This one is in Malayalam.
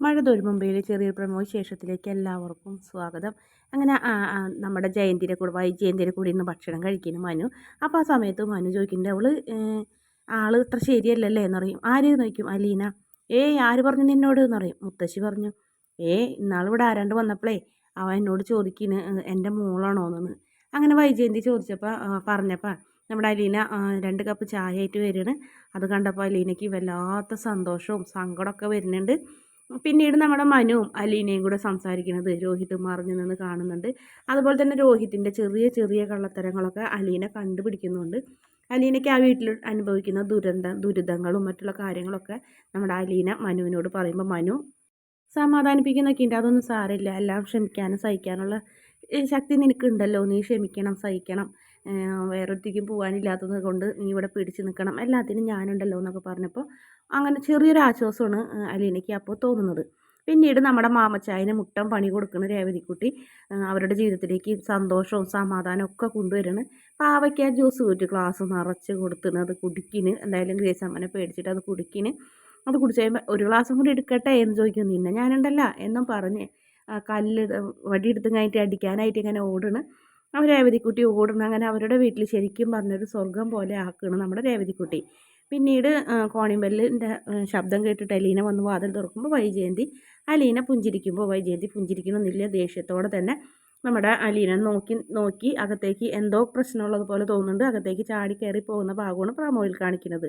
മഴ തോരും മുമ്പയിലെ ചെറിയൊരു പ്രമോ ശേഷത്തിലേക്ക് എല്ലാവർക്കും സ്വാഗതം. അങ്ങനെ നമ്മുടെ ജയന്തിയുടെ കൂടെ വൈ ജയന്തിയുടെ കൂടെ ഇന്ന് ഭക്ഷണം കഴിക്കുന്നു മനു. അപ്പോൾ ആ സമയത്ത് മനു ചോദിക്കുന്നുണ്ട് അവൾ ആൾ ഇത്ര ശരിയല്ലല്ലേ? എന്ന് പറയും. ആര്? നോക്കും അലീന. ഏയ് ആര് പറഞ്ഞു നിന്നോട്? എന്ന് പറയും. മുത്തശ്ശി പറഞ്ഞു. ഏ ഇന്നാളിവിടെ ആരാണ്ട് വന്നപ്പോഴേ അവൻ എന്നോട് ചോദിക്കുന്നു എന്റെ മോളാണോ? എന്ന് അങ്ങനെ വൈജയന്തി ചോദിച്ചപ്പോൾ പറഞ്ഞപ്പോൾ നമ്മുടെ അലീന രണ്ട് കപ്പ് ചായ ആയിട്ട് വരികയാണ്. അത് കണ്ടപ്പോൾ അലീനയ്ക്ക് വല്ലാത്ത സന്തോഷവും സങ്കടമൊക്കെ വരുന്നുണ്ട്. പിന്നീട് നമ്മുടെ മനുവും അലീനയും കൂടെ സംസാരിക്കുന്നത് രോഹിത് മറിഞ്ഞു നിന്ന് കാണുന്നുണ്ട്. അതുപോലെ തന്നെ രോഹിത്തിന്റെ ചെറിയ ചെറിയ കള്ളത്തരങ്ങളൊക്കെ അലീന കണ്ടുപിടിക്കുന്നുണ്ട്. അലീനയ്ക്ക് ആ വീട്ടിൽ അനുഭവിക്കുന്ന ദുരന്ത ദുരിതങ്ങളും മറ്റുള്ള കാര്യങ്ങളൊക്കെ നമ്മുടെ അലീന മനുവിനോട് പറയുമ്പോൾ മനു സമാധാനിപ്പിക്കുന്നൊക്കെ ഉണ്ട്. അതൊന്നും സാരമില്ല. എല്ലാം ക്ഷമിക്കാനും സഹിക്കാനുള്ള ശക്തി നിനക്കുണ്ടല്ലോ. നീ ക്ഷമിക്കണം സഹിക്കണം. വേറൊരുത്തേക്കും പോകാനില്ലാത്തത് കൊണ്ട് നീ ഇവിടെ പിടിച്ചു നിൽക്കണം എല്ലാത്തിനും ഞാനുണ്ടല്ലോ എന്നൊക്കെ പറഞ്ഞപ്പോൾ അങ്ങനെ ചെറിയൊരു ആശ്വാസമാണ് അലീനയ്ക്ക് അപ്പോൾ തോന്നുന്നത്. പിന്നീട് നമ്മുടെ മാമച്ചായന് മുട്ടം പണി കൊടുക്കുന്ന രേവതിക്കുട്ടി അവരുടെ ജീവിതത്തിലേക്ക് സന്തോഷവും സമാധാനവും ഒക്കെ കൊണ്ടുവരുന്നത് പാവയ്ക്ക ജ്യൂസ് ഒരു ഗ്ലാസ് നിറച്ച് കൊടുത്തിന് അത് കുടിക്കിന്. എന്തായാലും ഗ്രേസ് അമ്മനെ പേടിച്ചിട്ട് അത് കുടിക്കിന്. അത് കുടിച്ച് കഴിയുമ്പോൾ ഒരു ഗ്ലാസ്സും കൂടി എടുക്കട്ടെ എന്ന് ചോദിക്കും. നിന്നെ ഞാനുണ്ടല്ല എന്നും പറഞ്ഞ് കല്ല് വടിയെടുത്ത് കഴിഞ്ഞിട്ട് അടിക്കാനായിട്ട് ഇങ്ങനെ ഓടണ്. അവർ രേവതിക്കുട്ടി ഓടണം. അങ്ങനെ അവരുടെ വീട്ടിൽ ശരിക്കും പറഞ്ഞൊരു സ്വർഗം പോലെ ആക്കണം നമ്മുടെ രേവതിക്കുട്ടി. പിന്നീട് കോണിമ്പല്ലിന്റെ ശബ്ദം കേട്ടിട്ട് അലീന വന്ന് വാതിൽ തുറക്കുമ്പോൾ വൈജയന്തി അലീന പുഞ്ചിരിക്കുമ്പോൾ വൈജയന്തി പുഞ്ചിരിക്കണമെന്നില്ല ദേഷ്യത്തോടെ തന്നെ നമ്മുടെ അലീന നോക്കി നോക്കി അകത്തേക്ക് എന്തോ പ്രശ്നമുള്ളതുപോലെ തോന്നുന്നുണ്ട്. അകത്തേക്ക് ചാടി കയറി പോകുന്ന ഭാഗമാണ് പ്രാമോയിൽ കാണിക്കുന്നത്.